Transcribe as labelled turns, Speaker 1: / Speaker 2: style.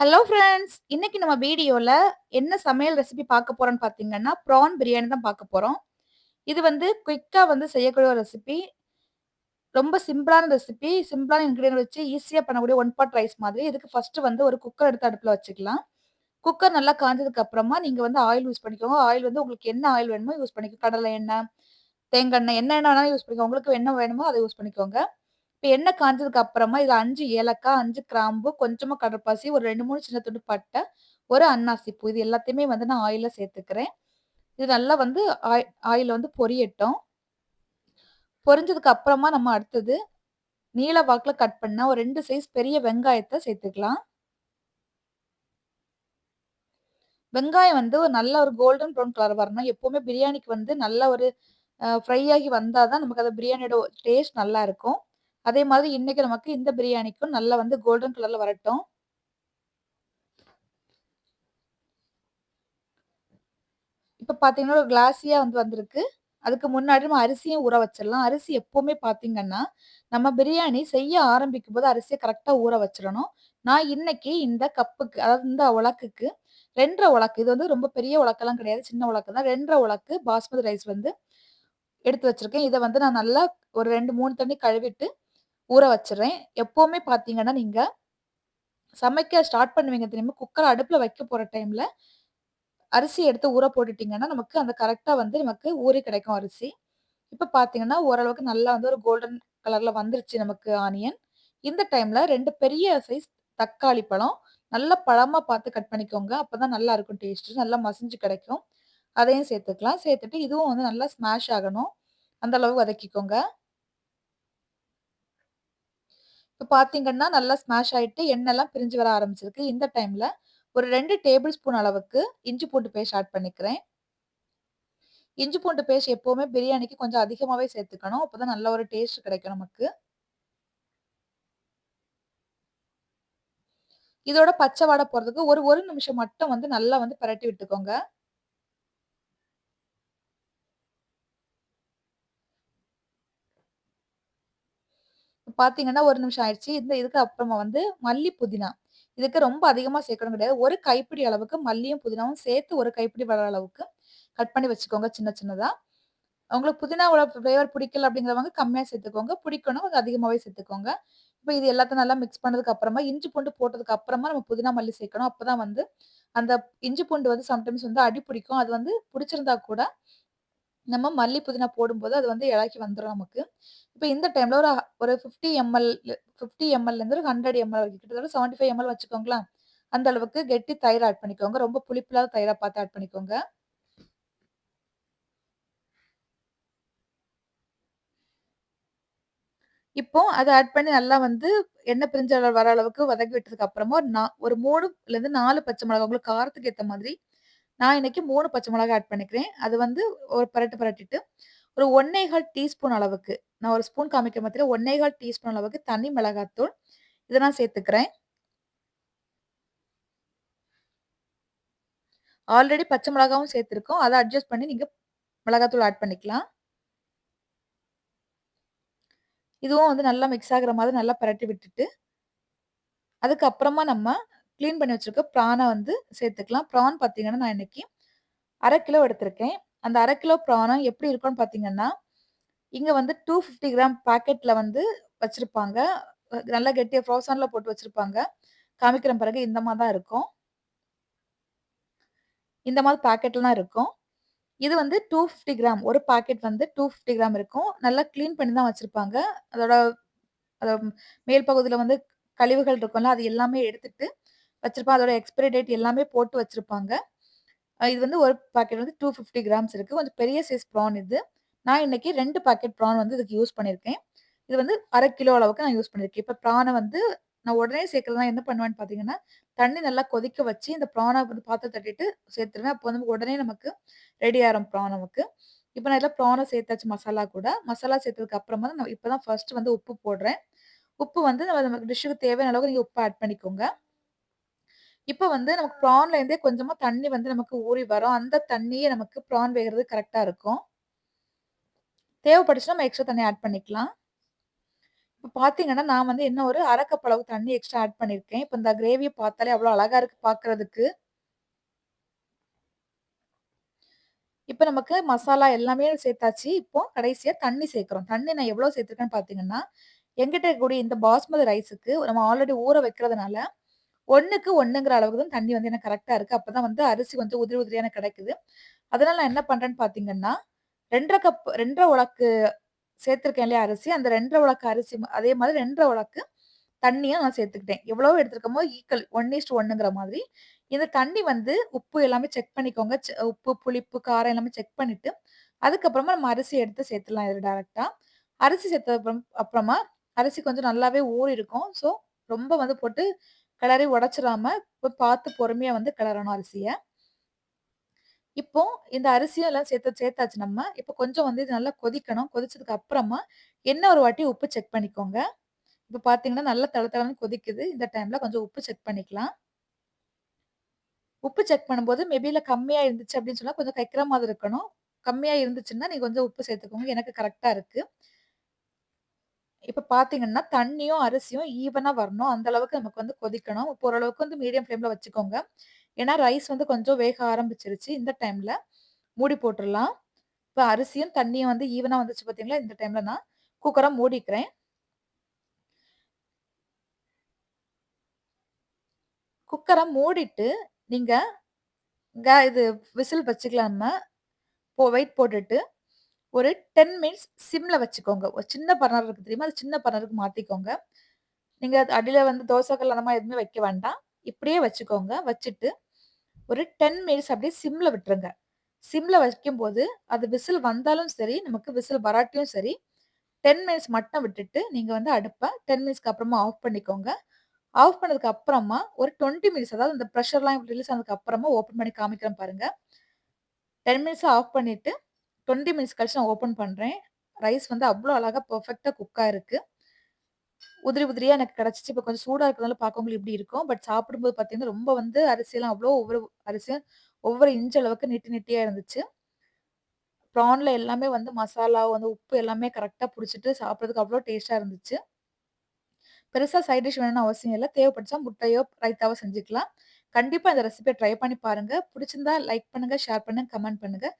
Speaker 1: Hello friends! இன்னைக்கு நம்ம வீடியோவில் என்ன சமையல் ரெசிபி பார்க்க போகிறோன்னு பார்த்தீங்கன்னா, ப்ரான் பிரியாணி தான் பார்க்க போகிறோம் இது வந்து குயிக்காக வந்து செய்யக்கூடிய ஒரு ரெசிபி. ரொம்ப சிம்பிளான ரெசிபி. சிம்பிளான இன்க்ரீடியன்ட் வச்சு ஈஸியாக பண்ணக்கூடிய ஒன் பாட் ரைஸ் மாதிரி. இதுக்கு ஃபஸ்ட்டு வந்து ஒரு குக்கர் எடுத்து அடுப்பில் வச்சுக்கலாம். குக்கர் நல்லா காஞ்சதுக்கு அப்புறமா நீங்கள் வந்து ஆயில் யூஸ் பண்ணிக்கோங்க. ஆயில் வந்து உங்களுக்கு என்ன ஆயில் வேணுமோ யூஸ் பண்ணிக்கோங்க. கடலை எண்ணெய், தேங்காய் எண்ணெய், என்ன எண்ணெய் வேணாலும் யூஸ் பண்ணிக்கோங்க. உங்களுக்கு என்ன வேணுமோ அதை யூஸ் பண்ணிக்கோங்க. இப்ப எண்ணெய் காஞ்சதுக்கு அப்புறமா இது அஞ்சு ஏலக்காய், அஞ்சு கிராம்பு, கொஞ்சமா கடற்பாசி, ஒரு 2, 3 சின்ன துண்டு பட்டை, ஒரு அன்னாசி பூ. இது எல்லாத்தையுமே வந்து நான் ஆயில சேர்த்துக்கிறேன். இது நல்லா வந்து ஆய் ஆயில்ல வந்து பொரியட்டும். பொரிஞ்சதுக்கு அப்புறமா நம்ம அடுத்தது நீல வாக்குல கட் பண்ண ஒரு ரெண்டு சைஸ் பெரிய வெங்காயத்தை சேர்த்துக்கலாம். வெங்காயம் வந்து ஒரு நல்ல ஒரு கோல்டன் ப்ரவுன் கலர் வரணும். எப்பவுமே பிரியாணிக்கு வந்து நல்ல ஒரு ஃப்ரை ஆகி வந்தால் தான் நமக்கு அந்த பிரியாணியோட டேஸ்ட் நல்லா இருக்கும். அதே மாதிரி இன்னைக்கு நமக்கு இந்த பிரியாணிக்கும் நல்லா வந்து கோல்டன் கலர்ல வரட்டும். இப்ப பார்த்தீங்கன்னா, ஒரு கிளாஸியா வந்து வந்திருக்கு. அதுக்கு முன்னாடி நம்ம அரிசியும் ஊற வச்சிடலாம். அரிசி எப்பவுமே பார்த்தீங்கன்னா, நம்ம பிரியாணி செய்ய ஆரம்பிக்கும்போது அரிசியை கரெக்டாக ஊற வச்சிடணும் நான் இன்னைக்கு இந்த கப்புக்கு அதாவது இந்த உலக்குக்கு 2 1/2 உலக்கு. இது வந்து ரொம்ப பெரிய உலக்கெல்லாம் கிடையாது. சின்ன உலக்கு தான். 2 1/2 உலக்கு பாஸ்மதி ரைஸ் வந்து எடுத்து வச்சிருக்கேன். இதை வந்து நான் நல்லா ஒரு 2, 3 தண்ணி கழுவிட்டு ஊற வச்சிடுறேன் எப்போவுமே பார்த்தீங்கன்னா, நீங்கள் சமைக்க ஸ்டார்ட் பண்ணுவீங்க தெரியுமா? குக்கர் அடுப்பில் வைக்க போகிற டைமில் அரிசி எடுத்து ஊற போட்டுட்டிங்கன்னா நமக்கு அந்த கரெக்டாக வந்து நமக்கு ஊறி கிடைக்கும் அரிசி. இப்போ பார்த்தீங்கன்னா, ஓரளவுக்கு நல்லா வந்து ஒரு கோல்டன் கலரில் வந்துருச்சு நமக்கு ஆனியன். இந்த டைமில் ரெண்டு பெரிய சைஸ் தக்காளி பழம், நல்ல பழமாக பார்த்து கட் பண்ணிக்கோங்க. அப்பதான் நல்லா இருக்கும் டேஸ்ட்டு. நல்லா மசிஞ்சு கிடைக்கும். அதையும் சேர்த்துக்கலாம். சேர்த்துட்டு இதுவும் வந்து நல்லா ஸ்மாஷ் ஆகணும். அந்த அளவு வதக்கிக்கோங்க. இப்போ பார்த்தீங்கன்னா, நல்லா ஸ்மாஷ் ஆகிட்டு எண்ணெய்லாம் பிரிஞ்சு வர ஆரம்பிச்சிருக்கு. இந்த டைமில் ஒரு ரெண்டு டேபிள் ஸ்பூன் அளவுக்கு இஞ்சி பூண்டு பேஸ்ட் ஆட் பண்ணிக்கிறேன். இஞ்சி பூண்டு பேஸ்ட் எப்போவுமே பிரியாணிக்கு கொஞ்சம் அதிகமாகவே சேர்த்துக்கணும். அப்போ தான் நல்ல ஒரு டேஸ்ட் கிடைக்கும் நமக்கு. இதோட பச்சை வாடை போகிறதுக்கு ஒரு ஒரு நிமிஷம் மட்டும் வந்து நல்லா வந்து பரட்டி விட்டுக்கோங்க. பார்த்தீங்கன்னா, ஒரு நிமிஷம் ஆயிடுச்சு. இந்த இதுக்கு அப்புறமா வந்து மல்லி, புதினா. இதுக்கு ரொம்ப அதிகமா சேர்க்கணும் கிடையாது. ஒரு கைப்பிடி அளவுக்கு மல்லியும், புதினாவும் சேர்த்து ஒரு கைப்பிடி வர அளவுக்கு கட் பண்ணி வச்சுக்கோங்க சின்ன சின்னதா. உங்களுக்கு புதினாவோட ஃப்ளேவர் பிடிக்கல அப்படிங்கிறவங்க கம்மியா சேர்த்துக்கோங்க. பிடிக்கணும் கொஞ்சம் அதிகமாவே சேர்த்துக்கோங்க. இப்போ இது எல்லாத்தையும் நல்லா மிக்ஸ் பண்ணதுக்கு அப்புறமா, இஞ்சி பூண்டு போட்டதுக்கு அப்புறமா நம்ம புதினா, மல்லி சேர்க்கணும். அப்பதான் வந்து அந்த இஞ்சி பூண்டு வந்து சம்டைம்ஸ் வந்து அடி பிடிக்கும். அது வந்து பிடிச்சிருந்தா கூட நம்ம மல்லி, புதினா போடும்போது அது வந்து இலக்கி வந்துடும் நமக்கு. இப்போ இந்த டைமில் ஒரு ஒரு 50 எம்எல் 50 எம்எல்லேருந்து ஒரு 100 எம்எல் வரைக்கும் கிட்டத்தட்ட 75 எம்எல் வச்சுக்கோங்களேன். அந்த அளவுக்கு கெட்டி தயிர் ஆட் பண்ணிக்கோங்க. ரொம்ப புளிப்பில்லாத தயிரை பார்த்து ஆட் பண்ணிக்கோங்க. இப்போ அதை ஆட் பண்ணி நல்லா வந்து எண்ணெய் பிரிஞ்ச வர அளவுக்கு வதக்கி விட்டதுக்கு அப்புறமா ஒரு நா ஒரு 3லேருந்து 4 பச்சை மிளகா உங்களுக்கு காரத்துக்கு ஏற்ற மாதிரி, நான் இன்னைக்கு மூணு பச்சை மிளகா ஆட் பண்ணிக்கிறேன். அது வந்து ஒரு பரட்டு பெரட்டிட்டு, ஒரு 1 1/4 டீஸ்பூன் அளவுக்கு, நான் ஒரு ஸ்பூன் காமிக்கிற மாதிரி 1 1/4 டீஸ்பூன் அளவுக்கு தனி மிளகாத்தூள், இதை நான் சேர்த்துக்கிறேன். ஆல்ரெடி பச்சை மிளகாவும் சேர்த்துருக்கோம் அத அட்ஜஸ்ட் பண்ணி நீங்க மிளகாத்தூள் ஆட் பண்ணிக்கலாம். இதுவும் வந்து நல்லா மிக்ஸ் ஆகுற மாதிரி நல்லா பெரட்டி விட்டுட்டு அதுக்கப்புறமா நம்ம க்ளீன் பண்ணி வச்சுருக்க ப்ரானை வந்து சேர்த்துக்கலாம். ப்ரான் பார்த்தீங்கன்னா, நான் இன்னைக்கு அரை கிலோ எடுத்திருக்கேன். அந்த அரை கிலோ ப்ரானும் எப்படி இருக்கும்னு பார்த்தீங்கன்னா, இங்கே வந்து 250 கிராம் பேக்கெட்டில் வந்து வச்சுருப்பாங்க நல்லா கெட்டியாக ஃப்ரோசனில் போட்டு வச்சுருப்பாங்க காமிக்கிற பிறகு இந்த மாதிரி தான் இருக்கும். இந்த மாதிரி பேக்கெட்லாம் இருக்கும். இது வந்து 250 கிராம். ஒரு பாக்கெட் வந்து 250 கிராம் இருக்கும். நல்லா க்ளீன் பண்ணி தான் வச்சுருப்பாங்க அதோட அதோட மேல் பகுதியில் வந்து கழிவுகள் இருக்கும்ல, அது எல்லாமே எடுத்துட்டு வச்சிருப்பாங்க. அதோட எக்ஸ்பைரி டேட் எல்லாமே போட்டு வச்சுருப்பாங்க இது வந்து ஒரு பாக்கெட் வந்து 250 கிராம்ஸ் இருக்குது கொஞ்சம் பெரிய சைஸ் ப்ரான் இது. நான் இன்னைக்கு ரெண்டு பாக்கெட் ப்ரான் வந்து இதுக்கு யூஸ் பண்ணியிருக்கேன். இது வந்து அரை கிலோ அளவுக்கு நான் யூஸ் பண்ணியிருக்கேன். இப்போ ப்ரானை வந்து நான் உடனே சேர்க்கிறதுனா என்ன பண்ணுவேன்னு பார்த்தீங்கன்னா, தண்ணி நல்லா கொதிக்க வச்சு இந்த ப்ரானை வந்து பாத்திரம் தட்டிட்டு சேர்த்துருவேன். அப்போ வந்து உடனே நமக்கு ரெடி ஆயிரும் ப்ரான் நமக்கு. இப்போ நான் இதில் ப்ரானை சேர்த்தாச்சு மசாலா கூட. மசாலா சேர்த்ததுக்கு அப்புறமா நான் இப்போ தான் ஃபர்ஸ்ட் வந்து உப்பு போடுறேன். உப்பு வந்து நம்ம நமக்கு டிஷ்ஷுக்கு தேவையான அளவுக்கு நீங்கள் உப்பு ஆட் பண்ணிக்கோங்க. இப்ப வந்து நமக்கு ப்ரான்ல இருந்தே கொஞ்சமா தண்ணி வந்து நமக்கு ஊறி வரும். அந்த தண்ணியே நமக்கு ப்ரான் வேகிறது கரெக்டா இருக்கும். தேவைப்பட்டுச்சுன்னா நம்ம எக்ஸ்ட்ரா தண்ணி ஆட் பண்ணிக்கலாம். இப்ப பார்த்தீங்கன்னா, நான் வந்து இன்னும் ஒரு 1/2 அளவு தண்ணி எக்ஸ்ட்ரா ஆட் பண்ணியிருக்கேன். இப்ப இந்த கிரேவியை பார்த்தாலே அவ்வளோ அழகா இருக்கு பார்க்குறதுக்கு இப்ப நமக்கு மசாலா எல்லாமே சேர்த்தாச்சு. இப்போ கடைசியா தண்ணி சேர்க்கிறோம். தண்ணி நான் எவ்வளோ சேர்த்துருக்கேன்னு பார்த்தீங்கன்னா, எங்கிட்ட கூடிய இந்த பாஸ்மதி ரைஸுக்கு நம்ம ஆல்ரெடி ஊற வைக்கிறதுனால 1க்கு 1ங்கிற அளவுக்கு தான் தண்ணி வந்து எனக்கு கரெக்டாக இருக்குது அப்போ தான் வந்து அரிசி வந்து உதிரி உதிரியான கிடைக்குது. அதனால் நான் என்ன பண்ணுறேன்னு பார்த்தீங்கன்னா, 2 1/2 கப் 2 1/2 உலக்கு சேர்த்துருக்கேன் இல்லையா அரிசி, அந்த 2 1/2 உலக்கு அரிசி அதே மாதிரி 2 1/2 உலக்கு தண்ணியும் நான் சேர்த்துக்கிட்டேன். எவ்வளவோ ஒன் ஈக்குவல் 1:1ங்கிற மாதிரி. இந்த தண்ணி வந்து உப்பு எல்லாமே செக் பண்ணிக்கோங்க. உப்பு, புளிப்பு, காரம் எல்லாமே செக் பண்ணிவிட்டு அதுக்கப்புறமா நம்ம அரிசி எடுத்து சேர்த்துடலாம் இது டேரெக்டாக அரிசி சேர்த்ததுக்கப்புறம் அப்புறமா அரிசி கொஞ்சம் நல்லாவே ஊறியிருக்கும். ஸோ, ரொம்ப வந்து போட்டு கிளறி உடச்சிடாம பார்த்து பொறுமையா வந்து கிளறணும் அரிசிய. இப்போ இந்த அரிசியும் எல்லாம் சேர்த்து சேர்த்தாச்சு நம்ம. இப்போ கொஞ்சம் வந்து இது நல்லா கொதிக்கணும். கொதிச்சதுக்கு அப்புறமா, என்ன ஒரு வாட்டி உப்பு செக் பண்ணிக்கோங்க. இப்போ பார்த்தீங்கன்னா, நல்லா தள கொதிக்குது. இந்த டைம்ல கொஞ்சம் உப்பு செக் பண்ணிக்கலாம். உப்பு செக் பண்ணும்போது மேபி கம்மியாக இருந்துச்சு அப்படின்னு சொன்னால் கொஞ்சம் கைக்கிற மாதிரி இருக்கணும். கம்மியாக இருந்துச்சுன்னா, நீங்கள் கொஞ்சம் உப்பு சேர்த்துக்கோங்க. எனக்கு கரெக்டாக இருக்குது இப்ப பார்த்தீங்கன்னா, தண்ணியும், அரிசியும் ஈவனா வரணும். அந்த அளவுக்கு நமக்கு வந்து கொதிக்கணும். இப்போ ஓரளவுக்கு வந்து மீடியம் ஃப்ளேம்ல வச்சுக்கோங்க. ஏன்னா, ரைஸ் வந்து கொஞ்சம் வேக ஆரம்பிச்சிருச்சு இந்த டைம்ல மூடி போட்டுடலாம் இப்போ அரிசியும், தண்ணியும் வந்து ஈவனா வந்துச்சு பார்த்தீங்களா? இந்த டைம்ல நான் குக்கரை மூடிக்கிறேன். குக்கரை மூடிட்டு, நீங்க இது விசில் வச்சுக்கலாம போ வெயிட் போட்டுட்டு, ஒரு 10 மினிட்ஸ் சிம்மில் வச்சுக்கோங்க. ஒரு சின்ன பர்னர் இருக்குது தெரியுமா? அது சின்ன பர்னருக்கு மாற்றிக்கோங்க நீங்கள் அது வந்து தோசை அந்த மாதிரி எதுவுமே வைக்க வேண்டாம். இப்படியே வச்சுக்கோங்க. வச்சுட்டு, ஒரு 10 மினிட்ஸ் அப்படியே சிம்மில் விட்டுருங்க. சிம்மில் வைக்கும்போது, அது விசில் வந்தாலும் சரி, நமக்கு விசில் வராட்டியும் சரி, 10 மினிட்ஸ் மட்டும் விட்டுட்டு, நீங்கள் வந்து அடுப்பை டென் மினிட்ஸ்க்கு அப்புறமா ஆஃப் பண்ணிக்கோங்க. ஆஃப் பண்ணதுக்கு அப்புறமா, ஒரு 20 மினிட்ஸ் அதாவது இந்த ப்ரெஷர்லாம் ரிலீஸ் ஆனதுக்கு அப்புறமா ஓப்பன் பண்ணி காமிக்கிறேன் பாருங்கள் டென் மினிட்ஸ் ஆஃப் பண்ணிவிட்டு 20 மினிட்ஸ் கழிச்சு நான் ஓப்பன் பண்ணுறேன் ரைஸ் வந்து அவ்வளோ அழகாக பர்ஃபெக்டாக குக்காக இருக்குது உதிரி உதிரியாக எனக்கு கிடச்சிச்சு இப்போ கொஞ்சம் சூடாக இருக்கிறதால பார்க்கவங்களுக்கு இப்படி இருக்கும். பட் சாப்பிடும்போது பார்த்தீங்கன்னா, ரொம்ப வந்து அரிசியெல்லாம் அவ்வளோ ஒவ்வொரு அரிசியும் ஒவ்வொரு இன்ச் அளவுக்கு நெட்டி நெட்டியாக இருந்துச்சு. ப்ரான்ல எல்லாமே வந்து மசாலா வந்து உப்பு எல்லாமே கரெக்டாக பிடிச்சிட்டு சாப்பிட்றதுக்கு அவ்வளோ டேஸ்ட்டாக இருந்துச்சு. பெருசாக சைட் டிஷ் வேணும்னு அவசியம் இல்லை தேவைப்பட்டுச்சா முட்டையோ, ரைத்தாவோ செஞ்சுக்கலாம். கண்டிப்பாக இந்த ரெசிபியை ட்ரை பண்ணி பாருங்கள் பிடிச்சிருந்தா லைக் பண்ணுங்கள் ஷேர் பண்ணுங்கள் கமெண்ட் பண்ணுங்கள்